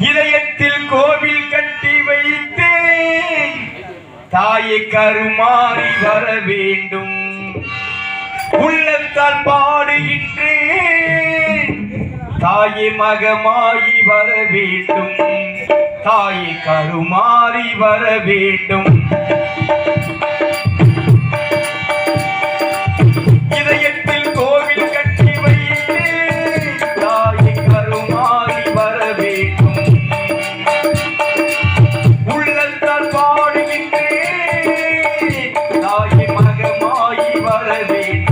இதயத்தில் கோவில் கட்டி வைத்து தாயை கருமாறி வர வேண்டும். உள்ளத்தால் பாடுகின்றேன். தாயை மகமாகி வர வேண்டும். தாயை கருமாறி வர வேண்டும். baby.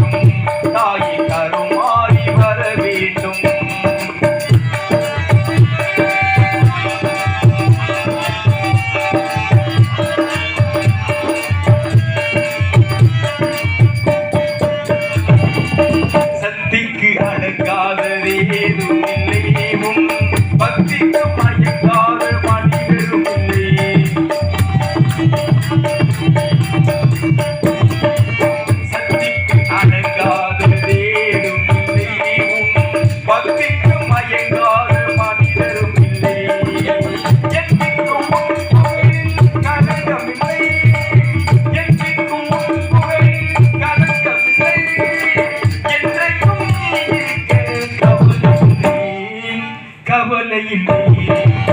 கவலை இல்லை